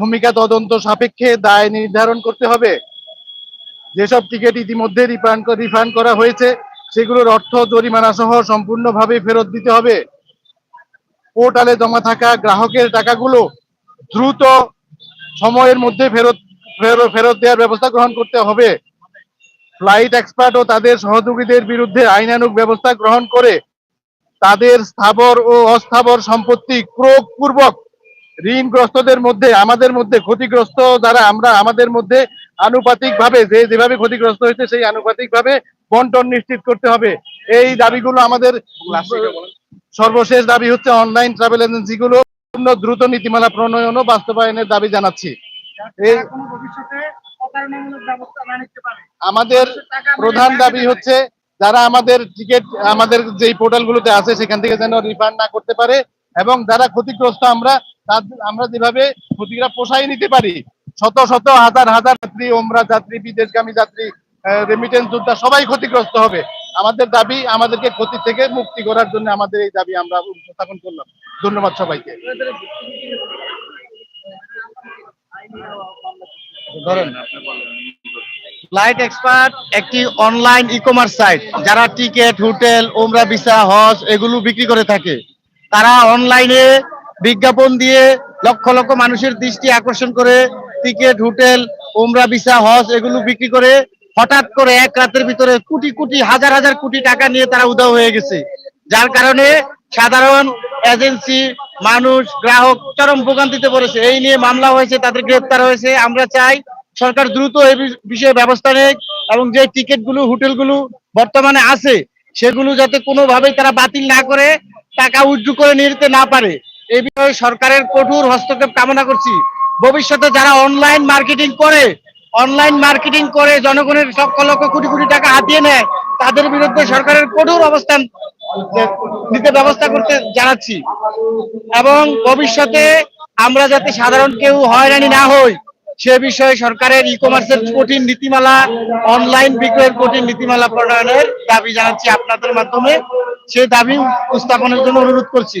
ভূমিকা তদন্ত সাপেক্ষে দায় নির্ধারণ করতে হবে। যেসব টিকিট ইতিমধ্যে রিফান্ড রিফান্ড করা হয়েছে, সেগুলোর অর্থ জরিমানা সহ সম্পূর্ণভাবে ফেরত দিতে হবে। পোর্টালে জমা থাকা গ্রাহকের টাকাগুলো দ্রুত সময়ের মধ্যে ফেরত ফেরত দেওয়ার ব্যবস্থা গ্রহণ করতে হবে। ফ্লাইট এক্সপার্ট ও তাদের সহযোগীদের বিরুদ্ধে আইনানুগ ব্যবস্থা গ্রহণ করে তাদের স্থাবর ও অস্থাবর সম্পত্তি ক্রোক পূর্বক ঋণগ্রস্তদের মধ্যে, আমাদের মধ্যে, ক্ষতিগ্রস্ত যারা, আমরা আমাদের মধ্যে আনুপাতিক ভাবে যে যেভাবে ক্ষতিগ্রস্ত হয়েছে, সেই আনুপাতিক ভাবে বন্টন নিশ্চিত করতে হবে। এই দাবিগুলো আমাদের সর্বশেষ দাবি হচ্ছে অনলাইন ট্রাভেল এজেন্সি গুলো দ্রুত নীতিমালা প্রণয়ন ও বাস্তবায়নের দাবি জানাচ্ছি। আমাদের প্রধান দাবি হচ্ছে, যারা আমাদের টিকিট, আমাদের যেই পোর্টাল গুলোতে আছে, সেখান থেকে যেন রিফান্ড না করতে পারে এবং যারা ক্ষতিগ্রস্ত, আমরা তাদের আমরা যেভাবে ক্ষতিটা পোষাই নিতে পারি, শত শত হাজার হাজার যাত্রী ওমরা যাত্রী, বিদেশগামী যাত্রী রেমিটেন্স যোদ্ধা সবাই ক্ষতিগ্রস্ত হবে। আমাদের দাবি, আমাদেরকে ক্ষতি থেকে মুক্তি করার জন্য আমাদের এই দাবি আমরা উপস্থাপন করলাম। ধন্যবাদ সবাইকে। ফ্লাইট এক্সপার্ট একটি অনলাইন ই কমার্স সাইট যারা টিকিট হোটেল ওমরা ভিসা হজ, এগুলো বিক্রি করে থাকে। তারা অনলাইনে বিজ্ঞাপন দিয়ে লক্ষ লক্ষ মানুষের দৃষ্টি আকর্ষণ করে টিকিট, হোটেল ওমরা ভিসা, হজ এগুলো বিক্রি করে হঠাৎ করে এক রাতের ভিতরে কোটি কোটি, হাজার হাজার কোটি টাকা নিয়ে তারা উধাও হয়ে গেছে। যার কারণে সাধারণ এজেন্সি, মানুষ, গ্রাহক চরম ভোগান্তিতে পড়েছে। এই নিয়ে মামলা হয়েছে, তাদের গ্রেপ্তার হয়েছে। আমরা চাই সরকার দ্রুত এই বিষয়ে ব্যবস্থা নেয় এবং যে টিকিটগুলো হোটেলগুলো বর্তমানে আছে, সেগুলো যাতে কোনোভাবেই তারা বাতিল না করে, টাকা উজ্জু করে নিয়ে যেতে না পারে। এই বিষয়ে সরকারের কঠোর হস্তক্ষেপ কামনা করছি। ভবিষ্যতে যারা অনলাইন মার্কেটিং করে অনলাইন মার্কেটিং করে জনগণের লক্ষ লক্ষ কোটি কোটি টাকা হাতিয়ে নেয়, তাদের বিরুদ্ধে সরকারের কঠোর অবস্থান নিতে ব্যবস্থা করতে জানাচ্ছি। এবং ভবিষ্যতে আমরা যাতে সাধারণ কেউ হয়রানি না হই, সে বিষয়ে সরকারের ই কমার্সের কঠিন নীতিমালা অনলাইন বিক্রয়ের কঠিন নীতিমালা প্রণয়নের দাবি জানাচ্ছি আপনাদের মাধ্যমে। সেই দাবি উপস্থাপনের জন্য অনুরোধ করছি।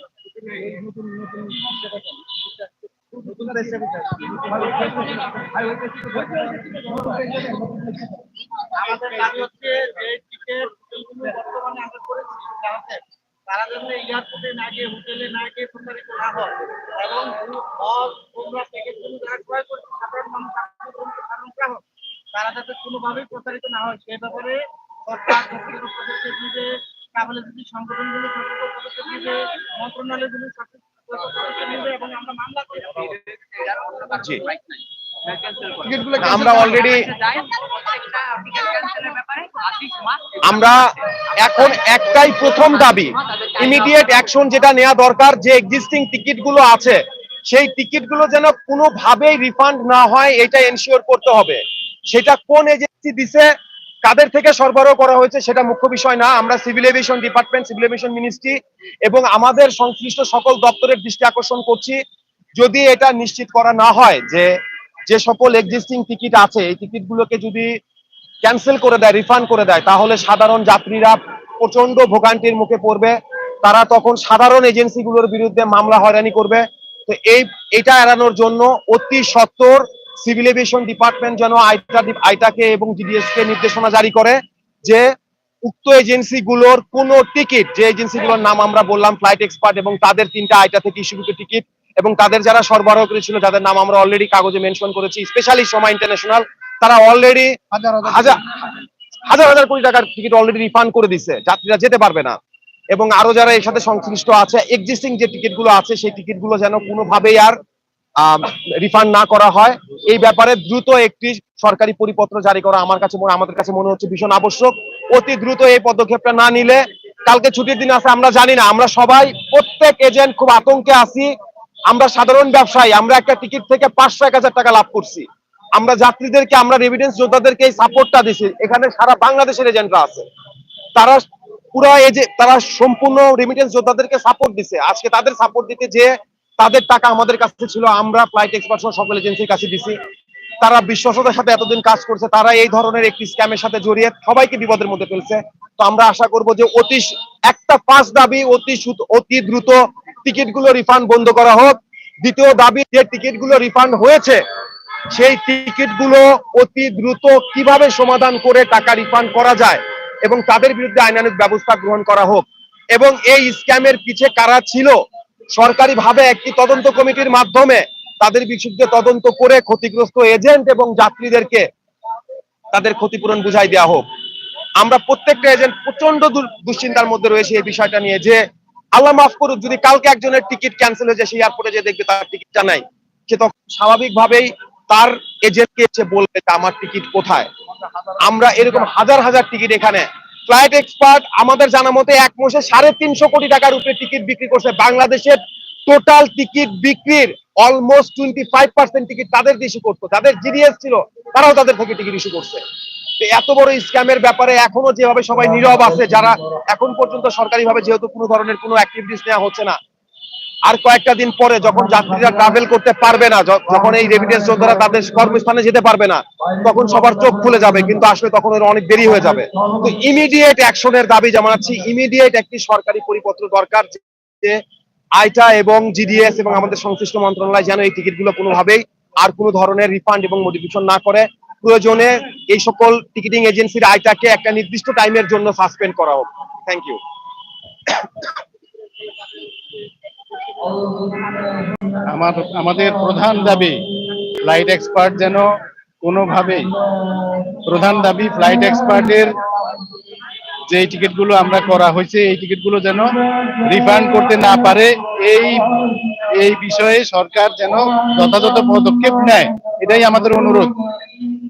এবং হল তোমরা তারা যাতে কোনোভাবেই প্রতারিত না হয়। সে ব্যাপারে সরকার পদক্ষেপ নিবে। ট্রাভেল এজেন্সি সংগঠনগুলো মন্ত্রণালয়গুলো এবং আমরা অলরেডি আমরা এখন একটাই প্রথম দাবি। ইমিডিয়েট অ্যাকশন যেটা নেওয়া দরকার যে এক্সিস্টিং টিকিটগুলো আছে সেই টিকিটগুলো যেন কোনোভাবেই রিফান্ড না হয় এটা এনশিওর করতে হবে। সেটা কোন এজেন্সি দিছে কাদের থেকে সরবরাহ করা হয়েছে সেটা মুখ্য বিষয় না। আমরা civil aviation department, civil aviation ministry এবং আমাদের সংশ্লিষ্ট সকল দপ্তরের দৃষ্টি আকর্ষণ করছি। যদি এটা নিশ্চিত করা না হয় যে যে সকল এক্সিস্টিং টিকিট আছে, এই টিকিট গুলোকে যদি ক্যান্সেল করে দেয় রিফান্ড করে দেয়, তাহলে সাধারণ যাত্রীরা প্রচণ্ড ভোগান্তির মুখে পড়বে। তারা তখন সাধারণ এজেন্সিগুলোর বিরুদ্ধে মামলা হয়রানি করবে। তো এই, এটা এড়ানোর জন্য অতি সত্বর সিভিল এভিয়েশন ডিপার্টমেন্ট যেন আইটা আইটাকে এবং জিডিএস কে নির্দেশনা জারি করে যে উক্ত এজেন্সিগুলোর কোন টিকিট যে এজেন্সিগুলোর নাম আমরা বললাম ফ্লাইট এক্সপার্ট এবং তাদের তিনটা আইটা থেকে ইস্যুকৃত টিকিট এবং তাদের যারা সরবরাহ করেছিল যাদের নাম আমরা অলরেডি কাগজে মেনশন করেছি স্পেশালি সময় ইন্টারন্যাশনাল তারা অলরেডি হাজার হাজার হাজার কোটি টাকার টিকিট অলরেডি রিফান্ড করে দিচ্ছে যাত্রীরা যেতে পারবে না। এবং আরও যারা এর সাথে সংশ্লিষ্ট আছে এক্সিস্টিং যে টিকিটগুলো আছে সেই টিকিটগুলো যেন কোনোভাবেই আর রিফান্ড না করা হয়। এই ব্যাপারে দ্রুত একটি সরকারি পরিপত্র জারি করা আমার কাছে আমাদের কাছে মনে হচ্ছে ভীষণ আবশ্যক। অতি দ্রুত এই পদক্ষেপটা না নিলে কালকে ছুটির দিন আছে, আমরা জানি না। আমরা সবাই, প্রত্যেক এজেন্ট খুব আতঙ্কে আছি। আমরা সাধারণ ব্যবসায়ী, আমরা একটা টিকিট থেকে পাঁচশো, এক হাজার টাকা লাভ করছি। আমরা যাত্রীদেরকে, আমরা রেভিডেন্স যোদ্ধাদেরকে এই সাপোর্টটা দিছি। এখানে সারা বাংলাদেশের এজেন্টরা আছে। তারা পুরো যে তারা সম্পূর্ণ রেমিটেন্স যোদ্ধাদেরকে সাপোর্ট দিছে। আজকে তাদের সাপোর্ট দিতে যে তাদের টাকা আমাদের কাছে ছিল, আমরা ফ্লাইট এক্সপার্ট সহ সকল এজেন্সির কাছে দিছি। তারা বিশ্বস্ততার সাথে এতদিন কাজ করছে, তারা এই ধরনের একটি স্ক্যামের সাথে জড়িয়ে সবাইকে বিপদের মধ্যে ফেলছে। তো আমরা আশা করব যে অতি একটা পাঁচ দাবি অতি অতি দ্রুত টিকিটগুলো রিফান্ড বন্ধ করা হোক। দ্বিতীয় দাবি, যে টিকিটগুলো রিফান্ড হয়েছে, সেই টিকিটগুলো অতি দ্রুত কীভাবে সমাধান করে টাকা রিফান্ড করা যায় এবং তাদের বিরুদ্ধে আইনানুগ ব্যবস্থা গ্রহণ করা হোক। এবং এই স্ক্যামের পিছে কারা ছিল সরকারিভাবে একটি তদন্ত কমিটির মাধ্যমে তাদের বিরুদ্ধে তদন্ত করে ক্ষতিগ্রস্ত এজেন্ট এবং যাত্রীদেরকে তাদের ক্ষতিপূরণ বুঝাই দেওয়া হোক। আমরা প্রত্যেকটা এজেন্ট প্রচণ্ড দুশ্চিন্তার মধ্যে রয়েছে এই বিষয়টা নিয়ে যে, আল্লাহ মাফ করুক, যদি কালকে একজনের টিকিট ক্যান্সেল হয়ে যায়, সেই এয়ারপোর্টে যে দেখবে তার টিকিটটা নাই, সে তখন স্বাভাবিকভাবেই তার এজেন্টকে এসে বলবে আমার টিকিট কোথায়? আমরা এরকম হাজার হাজার টিকিট এখানে ফ্লাইট এক্সপার্ট আমাদের জানা মতে এক মাসে সাড়ে তিনশো কোটি টাকার উপরে টিকিট বিক্রি করছে বাংলাদেশের টোটাল টিকিট বিক্রির almost twenty five percent ticket তাদের ইস্যু করতো। যাদের জিডিএস ছিল, তারাও তাদের থেকে টিকিট ইস্যু করছে। এত বড় স্ক্যামের ব্যাপারে এখনও যেভাবে সবাই নীরব আছে, যারা এখন পর্যন্ত সরকারিভাবে যেহেতু কোনো ধরনের কোনো অ্যাক্টিভিটিস নেওয়া হচ্ছে না আর কয়েকটা দিন পরে যখন যাত্রীরা ট্রাভেল করতে পারবে না যখন এই রেমিটেন্স যোদ্ধারা তাদের কর্মস্থানে যেতে পারবে না, তখন সবার চোখ খুলে যাবে, কিন্তু আসলে তখন এর অনেক দেরি হয়ে যাবে। তো ইমিডিয়েট অ্যাকশনের দাবি জানাচ্ছি ইমিডিয়েট একটি সরকারি পরিপত্র দরকার যে আইটা এবং জিডিএস এবং আমাদের সংশ্লিষ্ট মন্ত্রণালয় যেন এই টিকিটগুলো কোনোভাবেই আর কোনো ধরনের রিফান্ড এবং মডিফিকেশন না করে, প্রয়োজনে এই সকল টিকিটিং এজেন্সির আইটাকে একটা নির্দিষ্ট টাইমের জন্য সাসপেন্ড করা হোক। থ্যাংক ইউ আমার, আমাদের প্রধান দাবি ফ্লাইট এক্সপার্ট যেন কোনোভাবেই প্রধান দাবি ফ্লাইট এক্সপার্টের যে টিকিটগুলো আমরা করা হয়েছে, এই টিকিটগুলো যেন রিফান্ড করতে না পারে, এই এই বিষয়ে সরকার যেন যথাযথ পদক্ষেপ নেয়। এটাই আমাদের অনুরোধ।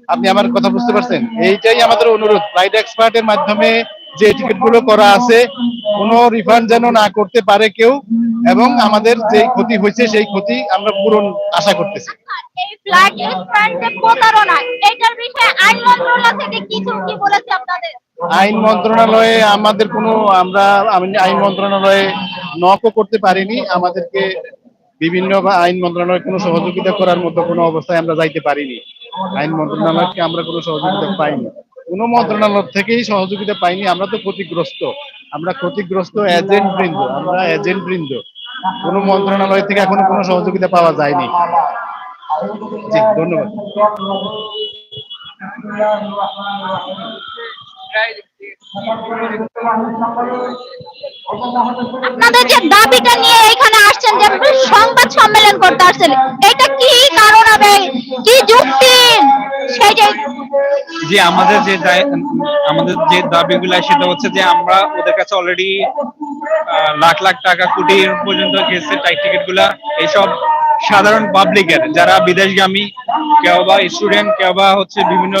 আপনি আমার কথা বুঝতে পারছেন? এইটাই আমাদের অনুরোধ। ফ্লাইট এক্সপার্টের মাধ্যমে যে টিকিটগুলো করা আছে, কোনো রিফান্ড যেন না করতে পারে কেউ এবং আমাদের যে ক্ষতি হয়েছে সেই ক্ষতি আমরা পূরণ আশা করতেছি। আইন মন্ত্রণালয় আমাদের কোনো আমরা আইন মন্ত্রণালয়ে নকও করতে পারিনি। আমাদেরকে বিভিন্ন বা আইন মন্ত্রণালয় কোনো সহযোগিতা করার মতো কোনো অবস্থায় আমরা যাইতে পারিনি। আইন মন্ত্রণালয়কে আমরা কোনো সহযোগিতা পাইনি। কোনো মন্ত্রণালয় থেকেই সহযোগিতা পাইনি। আমরা তো ক্ষতিগ্রস্ত। আমরা ক্ষতিগ্রস্ত এজেন্ট বৃন্দ। আমরা এজেন্ট বৃন্দ। কোনো মন্ত্রণালয় থেকে এখনও কোনো সহযোগিতা পাওয়া যায়নি। জি, ধন্যবাদ। আপনাদের যে দাবিটা নিয়ে এখানে আসছেন যে সংবাদ সম্মেলন করতে আসছেন, এটা কি কারণ হবে? কি যুক্তি? সেটাই যে আমাদের যে আমাদের যে দাবিগুলো, সেটা হচ্ছে যে আমরা ওদের কাছে অলরেডি লাখ লাখ টাকা কোটি পর্যন্ত গেছে টিকিটগুলা। এইসব সাধারণ পাবলিকের যারা বিদেশগামী, কেউ বা স্টুডেন্ট কেউ বা হচ্ছে বিভিন্ন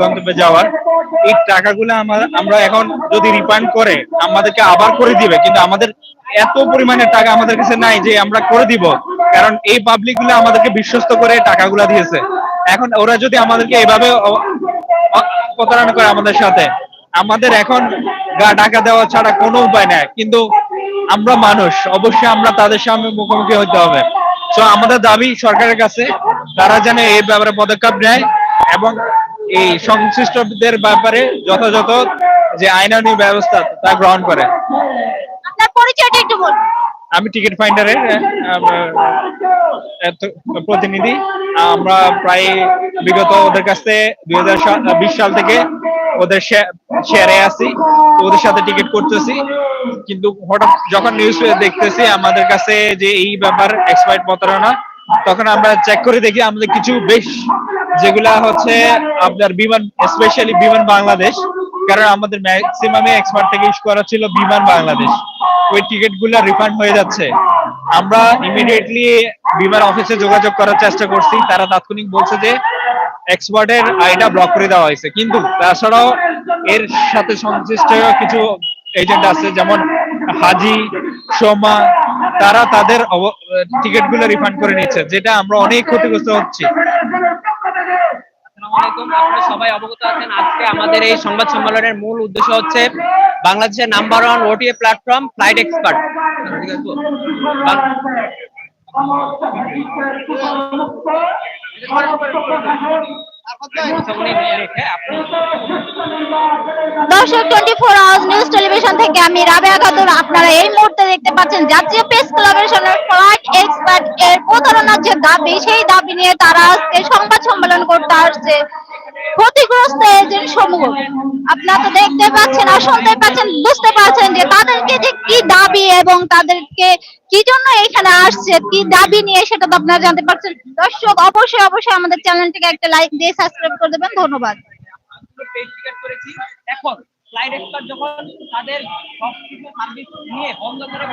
গন্তব্যে যাওয়ার, এই টাকাগুলো আমার, আমরা এখন যদি রিফান্ড করে, আমাদেরকে আবার করে দিবে। কিন্তু আমাদের এত পরিমাণে টাকা আমাদের কাছে নাই যে আমরা করে দিব। কারণ এই পাবলিকগুলো আমাদেরকে বিশ্বস্ত করে টাকাগুলো দিয়েছে। এখন ওরা যদি আমাদেরকে এভাবে প্রতারণা করে আমাদের সাথে আমাদের এখন গা টাকা দেওয়া ছাড়া কোনো উপায় নাই। কিন্তু আমরা মানুষ অবশ্যই আমরা তাদের সামনে মুখোমুখি হতে হবে। তো আমাদের দাবি সরকারের কাছে তারা যেন এই ব্যাপারে পদক্ষেপ নেয় এবং এই সংশ্লিষ্টদের ব্যাপারে যথাযথ যে আইনানুগ ব্যবস্থা তা গ্রহণ করে। আমি টিকিট ফাইন্ডারের প্রতিনিধি। আমরা প্রায় বিগত ওদের কাছে দুই হাজার বিশ সাল থেকে ওদের শেয়ারে আছি, ওদের সাথে টিকিট করতেছি। কিন্তু হঠাৎ যখন নিউজ দেখতেছি আমাদের কাছে যে এই ব্যাপার এক্সপার্ট প্রতারণা তখন আমরা চেক করে দেখি আমাদের কিছু বেশ যেগুলা হচ্ছে আপনার বিমান স্পেশালি বিমান বাংলাদেশ, কারণ আমাদের ম্যাক্সিমামে এক্সপার্ট থেকে ইস্যু করা ছিল বিমান বাংলাদেশ। ওই টিকিটগুলা রিফান্ড হয়ে যাচ্ছে। আমরা ইমিডিয়েটলি বিমার অফিসে যোগাযোগ করার চেষ্টা করছি। তারা তাৎক্ষণিক বলছে যে এক্সপার্টের আইটা ব্লক করে দেওয়া হয়েছে। কিন্তু তাছাড়াও এর সাথে সংশ্লিষ্ট কিছু এজেন্ট আছে, যেমন হাজি, সোমা, তারা তাদের টিকিটগুলো রিফান্ড করে নিচ্ছে, যেটা আমরা অনেক ক্ষতিগ্রস্ত হচ্ছি। আপনারা সবাই অবগত আছেন। আজকে আমাদের এই সংবাদ সম্মেলনের মূল উদ্দেশ্য হচ্ছে বাংলাদেশের number one OTA platform flight expert দর্শক twenty four hours news television থেকে আমি রাবেয়া খাতুন আপনারা এই মুহূর্তে দেখতে পাচ্ছেন জাতীয় প্রেস ক্লাবের সামনে ফ্লাইট এক্সপার্ট এর প্রতারণার যে দাবি, সেই দাবি নিয়ে তারা আজকে সংবাদ সম্মেলন করতে আসছে। ক্ষতিগ্রস্ত এজেন্ট সমূহ। আপনারা তো দেখতে পাচ্ছেন আর শুনতে পাচ্ছেন বুঝতে পারছেন যে তাদেরকে যে কি দাবি এবং তাদেরকে কি জন্য এখানে আসছে, কি দাবি নিয়ে সেটা তো আপনারা জানতে পারছেন। দর্শক, অবশ্যই অবশ্যই আমাদের চ্যানেলটিকে একটা লাইক দিয়ে সাবস্ক্রাইব করে দেবেন। ধন্যবাদ। এখন ফ্লাইট এক্সপার্ট যখন তাদের সার্ভিস নিয়ে বন্ধ করে